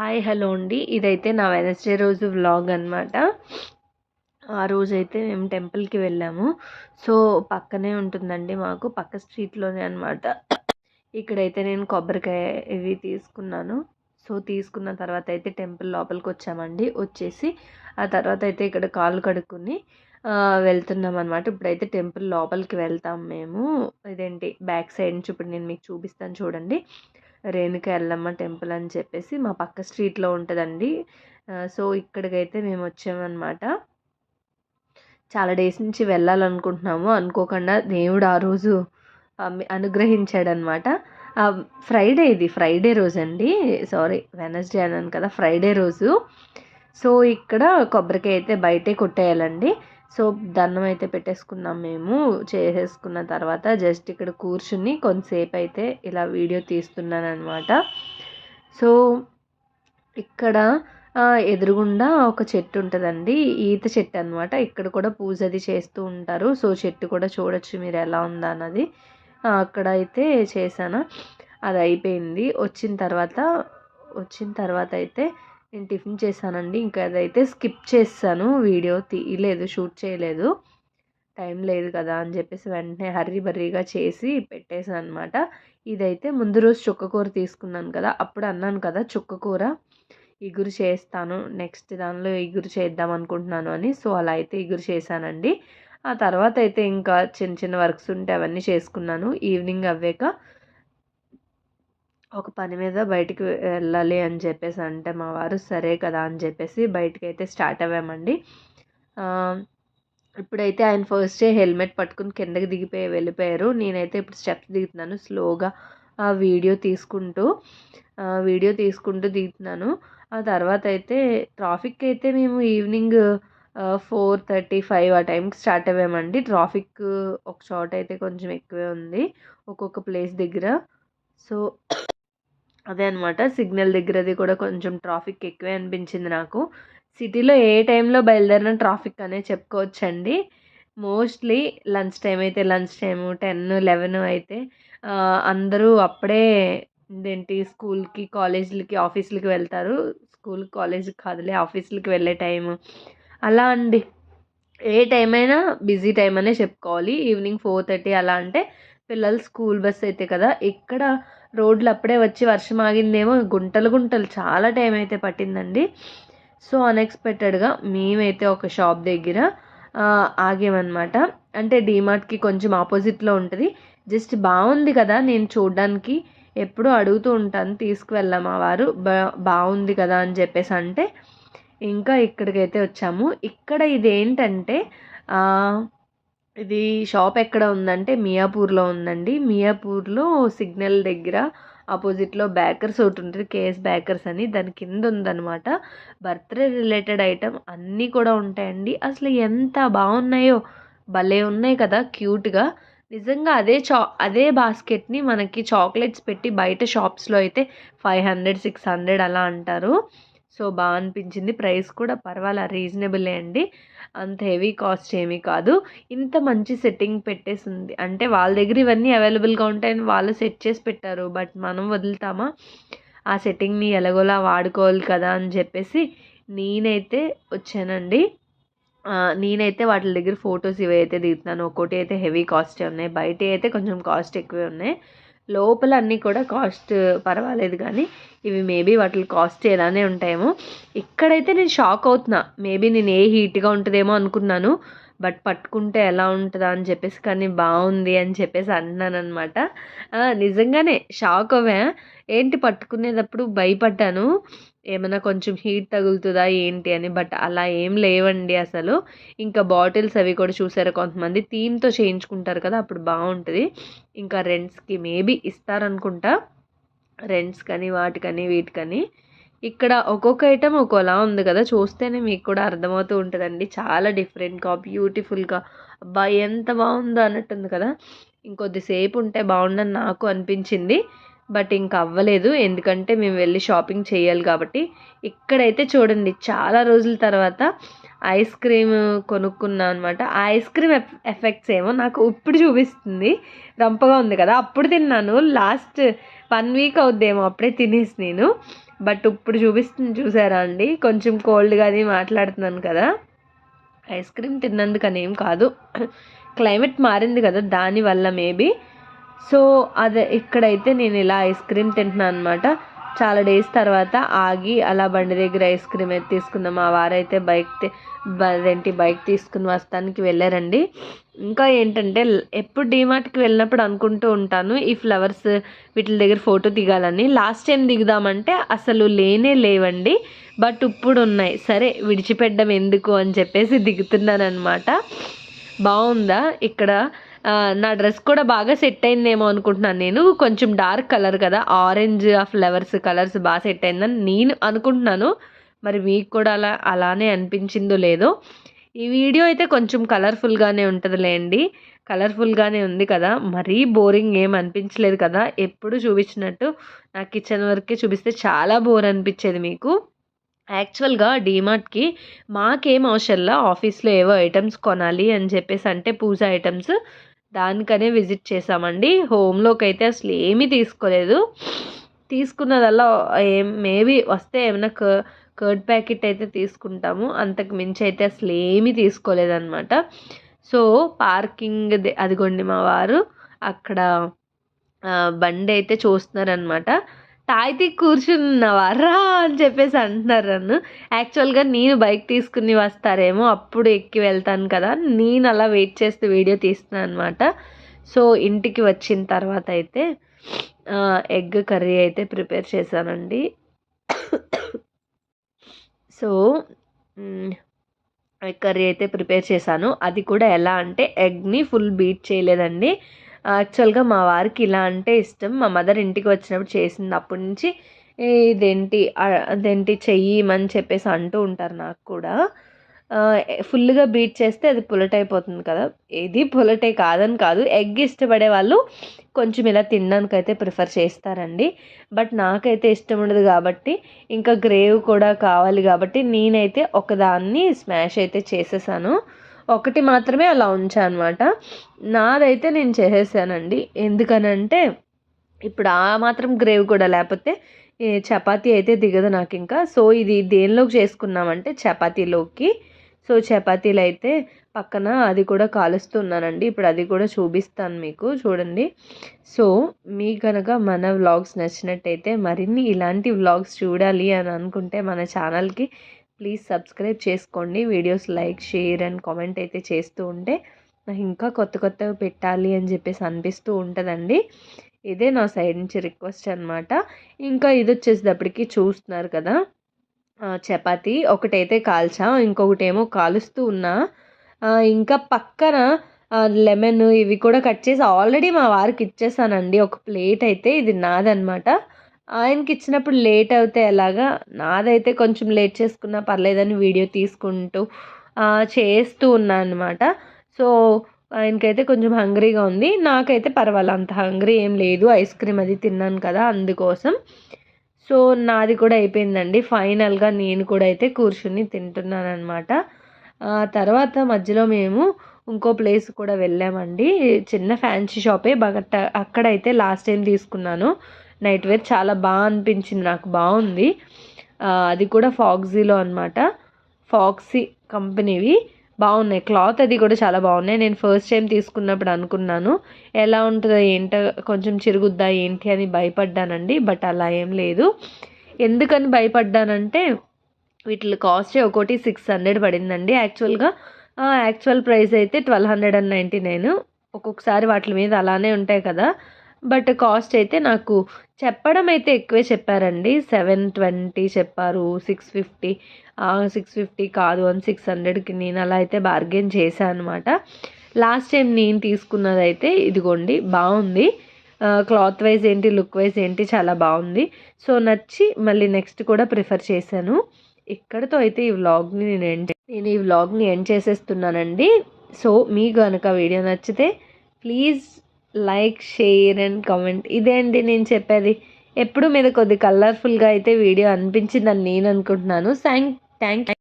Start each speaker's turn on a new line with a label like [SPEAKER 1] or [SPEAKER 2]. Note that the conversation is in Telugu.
[SPEAKER 1] హాయ్ హలో అండి. ఇదైతే నా వెనస్డే రోజు వ్లాగ్ అనమాట ఆ రోజైతే మేము టెంపుల్కి వెళ్ళాము. సో పక్కనే ఉంటుందండి మాకు పక్క స్ట్రీట్లోనే అనమాట ఇక్కడైతే నేను కొబ్బరికాయ ఇవి తీసుకున్నాను. సో తీసుకున్న తర్వాత అయితే టెంపుల్ లోపలికి వచ్చామండి. వచ్చేసి ఆ తర్వాత అయితే ఇక్కడ కాళ్ళు కడుక్కుని వెళ్తున్నాం అనమాట ఇప్పుడైతే టెంపుల్ లోపలికి వెళ్తాం మేము. ఇదేంటి? బ్యాక్ సైడ్ నుంచి ఇప్పుడు నేను మీకు చూపిస్తాను చూడండి. రేణుక ఎల్లమ్మ టెంపుల్ అని చెప్పేసి మా పక్క స్ట్రీట్లో ఉంటుందండి. సో ఇక్కడికైతే మేము వచ్చామన్నమాట. చాలా డేస్ నుంచి వెళ్ళాలనుకుంటున్నాము. అనుకోకుండా దేవుడు ఆ రోజు అనుగ్రహించాడనమాట ఫ్రైడే ఇది ఫ్రైడే రోజు అండి సారీ వెనస్డే అన్నాను కదా ఫ్రైడే రోజు. సో ఇక్కడ కొబ్బరికాయ అయితే బయటే కొట్టేయాలండి. సో దండం అయితే పెట్టేసుకున్నాం మేము. చేసేసుకున్న తర్వాత జస్ట్ ఇక్కడ కూర్చుని కొంతసేపు అయితే ఇలా వీడియో తీస్తున్నాను అనమాట సో ఇక్కడ ఎదురుగుండా ఒక చెట్టు ఉంటుందండి. ఈత చెట్టు అనమాట ఇక్కడ కూడా పూజ అది చేస్తూ ఉంటారు. సో చెట్టు కూడా చూడొచ్చు మీరు ఎలా ఉందా అన్నది. అక్కడ అయితే చేశాను. అది అయిపోయింది. వచ్చిన తర్వాత వచ్చిన తర్వాత అయితే నేను టిఫిన్ చేశానండి. ఇంకా అదైతే స్కిప్ చేస్తాను. వీడియో తీయలేదు షూట్ చేయలేదు. టైం లేదు కదా అని చెప్పేసి వెంటనే హర్రీ బర్రీగా చేసి పెట్టేసాను అనమాట ఇదైతే ముందు రోజు చుక్కకూర తీసుకున్నాను కదా అప్పుడు అన్నాను కదా చుక్కకూర ఇగురు చేస్తాను నెక్స్ట్ దానిలో ఇగురు చేద్దాం అనుకుంటున్నాను అని. సో అలా అయితే ఇగురు చేశానండి. ఆ తర్వాత అయితే ఇంకా చిన్న చిన్న వర్క్స్ ఉంటే అవన్నీ చేసుకున్నాను. ఈవినింగ్ అవ్వాక ఒక పని మీద బయటికి వెళ్ళాలి అని చెప్పేసి అంటే మా వారు సరే కదా అని చెప్పేసి బయటికి అయితే స్టార్ట్ అవ్వామండి. ఇప్పుడైతే ఆయన ఫస్ట్ హెల్మెట్ పట్టుకుని కిందకి దిగిపోయి వెళ్ళిపోయారు. నేనైతే ఇప్పుడు స్టెప్స్ దిగుతున్నాను స్లోగా ఆ వీడియో తీసుకుంటూ వీడియో తీసుకుంటూ దిగుతున్నాను. ఆ తర్వాత అయితే ట్రాఫిక్ అయితే మేము ఈవినింగ్ ఫోర్ థర్టీ ఫైవ్ ఆ టైంకి స్టార్ట్ అవ్వామండి. ట్రాఫిక్ ఒక చోట అయితే కొంచెం ఎక్కువే ఉంది ఒక్కొక్క ప్లేస్ దగ్గర. సో అదే అనమాట సిగ్నల్ దగ్గరది కూడా కొంచెం ట్రాఫిక్ ఎక్కువే అనిపించింది నాకు. సిటీలో ఏ టైంలో బయలుదేరిన ట్రాఫిక్ అనే చెప్పుకోవచ్చండి. మోస్ట్లీ లంచ్ టైం అయితే లంచ్ టైము టెన్ లెవెన్ అయితే అందరూ అప్పుడే ఇదేంటి స్కూల్కి కాలేజీలకి ఆఫీసులకి వెళ్తారు. స్కూల్ కాలేజీకి కాదులే ఆఫీసులకి వెళ్ళే టైము. అలా అండి. ఏ టైం అయినా బిజీ టైం అనే చెప్పుకోవాలి. ఈవినింగ్ ఫోర్ థర్టీ అలా అంటే పిల్లలు స్కూల్ బస్ అయితే కదా ఇక్కడ రోడ్లు అప్పుడే వచ్చి వర్షం ఆగిందేమో గుంటలు గుంటలు. చాలా టైం అయితే పట్టిందండి. సో అన్ఎక్స్పెక్టెడ్గా మేమైతే ఒక షాప్ దగ్గర ఆగామన్నమాట. అంటే డీమార్ట్కి కొంచెం ఆపోజిట్లో ఉంటుంది. జస్ట్ బాగుంది కదా నేను చూడడానికి. ఎప్పుడూ అడుగుతూ ఉంటాను తీసుకువెళ్ళాం మా వారు. బా బాగుంది కదా అని చెప్పేసి అంటే ఇంకా ఇక్కడికైతే వచ్చాము. ఇక్కడ ఇదేంటంటే ఇది షాప్ ఎక్కడ ఉందంటే మియాపూర్లో ఉందండి. మియాపూర్లో సిగ్నల్ దగ్గర ఆపోజిట్లో బేకర్స్ ఒకటి ఉంటుంది. కేఎస్ బేకర్స్ అని. దాని కింద ఉందన్నమాట. బర్త్డే రిలేటెడ్ ఐటమ్ అన్నీ కూడా ఉంటాయండి. అసలు ఎంత బాగున్నాయో. భలే ఉన్నాయి కదా క్యూట్గా. నిజంగా అదే చా అదే బాస్కెట్ని మనకి చాక్లెట్స్ పెట్టి బయట షాప్స్లో అయితే ఫైవ్ హండ్రెడ్ సిక్స్ హండ్రెడ్ అలా అంటారు. సో బాగా అనిపించింది. ప్రైస్ కూడా పర్వాలా రీజనబులే అండి. అంత హెవీ కాస్ట్ ఏమీ కాదు. ఇంత మంచి సెట్టింగ్ పెట్టేసింది. అంటే వాళ్ళ దగ్గర ఇవన్నీ అవైలబుల్గా ఉంటాయని వాళ్ళు సెట్ చేసి పెట్టారు. బట్ మనం వదులుతామా? ఆ సెట్టింగ్ని ఎలాగోలా వాడుకోవాలి కదా అని చెప్పేసి నేనైతే వచ్చానండి. నేనైతే వాటి దగ్గర ఫొటోస్ ఇవి అయితే దిగుతున్నాను. ఒక్కోటి అయితే హెవీ కాస్టే ఉన్నాయి. బయట అయితే కొంచెం కాస్ట్ ఎక్కువే ఉన్నాయి. లోపల అన్నీ కూడా కాస్ట్ పర్వాలేదు కానీ ఇవి మేబీ వాటి కాస్ట్ ఎలానే ఉంటాయేమో. ఇక్కడైతే నేను షాక్ అవుతున్నా. మేబీ నేను ఏ హీట్గా ఉంటుందేమో అనుకున్నాను. బట్ పట్టుకుంటే ఎలా ఉంటుందా అని చెప్పేసి కానీ బాగుంది అని చెప్పేసి అన్నాను అనమాట నిజంగానే షాక్ అవ్వా. ఏంటి పట్టుకునేటప్పుడు భయపడ్డాను? ఏమైనా కొంచెం హీట్ తగులుతుందా ఏంటి అని బట్ అలా ఏం లేవండి అసలు. ఇంకా బాటిల్స్ అవి కూడా చూసారు కొంతమంది థీమ్తో చేయించుకుంటారు కదా అప్పుడు బాగుంటుంది. ఇంకా రెంట్స్కి మేబీ ఇస్తారనుకుంటా. రెంట్స్ కానీ వాటికని వీటికని ఇక్కడ ఒక్కొక్క ఐటెం ఒక్కోలా ఉంది కదా చూస్తేనే మీకు కూడా అర్థమవుతూ ఉంటుందండి. చాలా డిఫరెంట్గా బ్యూటిఫుల్గా. అబ్బా ఎంత బాగుందో అన్నట్టుంది కదా. ఇంకొద్దిసేపు ఉంటే బాగుండని నాకు అనిపించింది. బట్ ఇంకా అవ్వలేదు. ఎందుకంటే మేము వెళ్ళి షాపింగ్ చేయాలి కాబట్టి. ఇక్కడైతే చూడండి చాలా రోజుల తర్వాత ఐస్ క్రీమ్ కొనుక్కున్నా అనమాట ఆ ఐస్ క్రీమ్ ఎఫెక్ట్స్ ఏమో నాకు ఇప్పుడు చూపిస్తుంది. రంపగా ఉంది కదా అప్పుడు తిన్నాను. లాస్ట్ వన్ వీక్ అవుద్దేమో అప్పుడే తినేసి నేను. బట్ ఇప్పుడు చూపిస్తుంది చూసారా అండి? కొంచెం కోల్డ్గా అది మాట్లాడుతున్నాను కదా. ఐస్ క్రీమ్ తిన్నందుకని ఏం కాదు. క్లైమేట్ మారింది కదా దానివల్ల మేబీ. సో అదే ఇక్కడైతే నేను ఇలా ఐస్ క్రీమ్ తింటున్నాను అనమాట చాలా డేస్ తర్వాత ఆగి అలా బండి దగ్గర ఐస్ క్రీమ్ అయితే తీసుకుందాం. మా వారైతే బైక్ అదేంటి బైక్ తీసుకుని వస్తానికి వెళ్ళారండి. ఇంకా ఏంటంటే ఎప్పుడు డీమార్ట్కి వెళ్ళినప్పుడు అనుకుంటూ ఉంటాను ఈ ఫ్లవర్స్ వీటి దగ్గర ఫోటో దిగాలని. లాస్ట్ టైం దిగుదామంటే అసలు లేనే లేవండి. బట్ ఇప్పుడు ఉన్నాయి. సరే విడిచిపెట్టడం ఎందుకు అని చెప్పేసి దిగుతున్నాను అనమాట బాగుందా ఇక్కడ నా డ్రెస్ కూడా బాగా సెట్ అయిందేమో అనుకుంటున్నాను నేను. కొంచెం డార్క్ కలర్ కదా. ఆరెంజ్ ఆ ఫ్లవర్స్ కలర్స్ బాగా సెట్ అయిందని నేను అనుకుంటున్నాను. మరి మీకు కూడా అలా అలానే అనిపించిందో లేదో. ఈ వీడియో అయితే కొంచెం కలర్ఫుల్గానే ఉంటుందిలేండి కలర్ఫుల్గానే ఉంది కదా. మరీ బోరింగ్ ఏం అనిపించలేదు కదా. ఎప్పుడు చూపించినట్టు నా కిచెన్ వరకే చూపిస్తే చాలా బోర్ అనిపించేది మీకు. యాక్చువల్గా డీమార్ట్కి మాకేం అవసరంలా ఆఫీస్లో ఏవో ఐటమ్స్ కొనాలి అని చెప్పేసి అంటే పూజ ఐటమ్స్ దానికనే విజిట్ చేసామండి హోమ్లోకి అయితే అసలు ఏమీ తీసుకోలేదు. తీసుకున్నదల్లా ఏం మేబీ వస్తే ఏమైనా కర్డ్ ప్యాకెట్ అయితే తీసుకుంటాము. అంతకు మించి అయితే అసలు ఏమీ తీసుకోలేదన్నమాట. సో పార్కింగ్ అదిగోండి మా వారు. అక్కడ బండి అయితే చూస్తున్నారనమాట తాయితీ కూర్చున్నావా? రా అని చెప్పేసి అంటున్నారు నన్ను. యాక్చువల్గా నేను బైక్ తీసుకుని వస్తారేమో అప్పుడు ఎక్కి వెళ్తాను కదా నేను అలా వెయిట్ చేస్తూ వీడియో తీస్తున్నాను అనమాట సో ఇంటికి వచ్చిన తర్వాత అయితే ఎగ్ కర్రీ అయితే ప్రిపేర్ చేశానండి. సో ఎగ్ కర్రీ అయితే ప్రిపేర్ చేశాను. అది కూడా ఎలా అంటే ఎగ్ని ఫుల్ బీట్ చేయలేదండి. యాక్చువల్గా మా వారికి ఇలా అంటే ఇష్టం. మా మదర్ ఇంటికి వచ్చినప్పుడు చేసింది. అప్పటి నుంచి ఇదేంటి అదేంటి చెయ్యమని చెప్పేసి అంటూ ఉంటారు నాకు కూడా. ఫుల్గా బీట్ చేస్తే అది పులట్ అయిపోతుంది కదా. ఇది పులటే కాదని కాదు. ఎగ్ ఇష్టపడే వాళ్ళు కొంచెం ఇలా తినడానికి అయితే ప్రిఫర్ చేస్తారండి. బట్ నాకైతే ఇష్టం ఉండదు కాబట్టి ఇంకా గ్రేవ్ కూడా కావాలి కాబట్టి నేనైతే ఒకదాన్ని స్మాష్ అయితే చేసేసాను. ఒకటి మాత్రమే అలా ఉంచాను అనమాట నాదైతే నేను చేసేసానండి. ఎందుకనంటే ఇప్పుడు ఆ మాత్రం గ్రేవ్ కూడా లేకపోతే చపాతీ అయితే దిగదు నాకు ఇంకా సో ఇది దేనిలోకి చేసుకున్నామంటే చపాతీలోకి. సో చపాతీలు అయితే పక్కన అది కూడా కాలుస్తున్నానండి ఇప్పుడు అది కూడా చూపిస్తాను మీకు చూడండి. సో మీ కనుక మన వ్లాగ్స్ నచ్చినట్టయితే మరిన్ని ఇలాంటి వ్లాగ్స్ చూడాలి అని అనుకుంటే మన ఛానల్కి ప్లీజ్ సబ్స్క్రైబ్ చేసుకోండి. Videos like share and comment అయితే చేస్తూ ఉంటే నాకు ఇంకా కొత్త కొత్తవి పెట్టాలి అని చెప్పేసి అనిపిస్తూ ఉంటుందండి. ఇదే నా సైడ్ నుంచి రిక్వెస్ట్ అనమాట ఇంకా ఇది వచ్చేసేటప్పటికి చూస్తున్నారు కదా చపాతి ఒకటైతే కాల్చా ఇంకొకటి ఏమో కాలుస్తూ ఉన్నా. ఇంకా పక్కన లెమన్ ఇవి కూడా కట్ చేసి ఆల్రెడీ మా వారికి ఇచ్చేసానండి. ఒక ప్లేట్ అయితే ఇది నాదనమాట ఆయనకి ఇచ్చినప్పుడు లేట్ అవుతే ఎలాగా? నాదైతే కొంచెం లేట్ చేసుకున్నా పర్లేదని వీడియో తీసుకుంటూ చేస్తూ ఉన్నాను అనమాట సో ఆయనకైతే కొంచెం హంగ్రీగా ఉంది. నాకైతే పర్వాలేదు అంత హంగ్రీ ఏం లేదు. ఐస్ క్రీమ్ అది తిన్నాను కదా అందుకోసం. సో నాది కూడా అయిపోయిందండి. ఫైనల్గా నేను కూడా అయితే కూర్చుని తింటున్నాను అనమాట తర్వాత మధ్యలో మేము ఇంకో ప్లేస్ కూడా వెళ్ళామండి. చిన్న ఫ్యాన్సీ షాపే బట్ అక్కడైతే లాస్ట్ టైం తీసుకున్నాను. నైట్ వేర్ చాలా బాగా అనిపించింది నాకు బాగుంది. అది కూడా ఫాక్సీలో అనమాట ఫాక్సీ కంపెనీవి బాగున్నాయి. క్లాత్ అది కూడా చాలా బాగున్నాయి. నేను ఫస్ట్ టైం తీసుకున్నప్పుడు అనుకున్నాను. ఎలా ఉంటుందో ఏంటో కొంచెం చిరుగుద్దా ఏంటి అని భయపడ్డానండి బట్ అలా ఏం లేదు. ఎందుకని భయపడ్డానంటే వీటి కాస్ట్ ఒకటి సిక్స్ హండ్రెడ్ పడిందండి. యాక్చువల్గా యాక్చువల్ ప్రైస్ అయితే twelve hundred and ninety nine. ఒక్కొక్కసారి వాటి మీద అలానే ఉంటాయి కదా. బట్ కాస్ట్ అయితే నాకు చెప్పడం అయితే ఎక్కువే చెప్పారండి. సెవెన్ ట్వంటీ చెప్పారు సిక్స్ ఫిఫ్టీ. సిక్స్ ఫిఫ్టీ కాదు అని సిక్స్ హండ్రెడ్కి నేను అలా అయితే బార్గెన్ చేశాను అనమాట లాస్ట్ టైం నేను తీసుకున్నది అయితే ఇదిగోండి బాగుంది. క్లాత్ వైజ్ ఏంటి లుక్ వైజ్ ఏంటి చాలా బాగుంది. సో నచ్చి మళ్ళీ నెక్స్ట్ కూడా ప్రిఫర్ చేశాను. ఇక్కడతో అయితే ఈ వ్లాగ్ని నేను ఎండ్ నేను ఈ వ్లాగ్ని ఎండ్ చేసేస్తున్నానండి. సో మీకు కనుక వీడియో నచ్చితే please like share and comment. ఇదే అండి నేను చెప్పేది. ఎప్పుడు మీద కొద్ది కలర్ఫుల్గా అయితే వీడియో అనిపించిందని నేను అనుకుంటున్నాను. Thank thank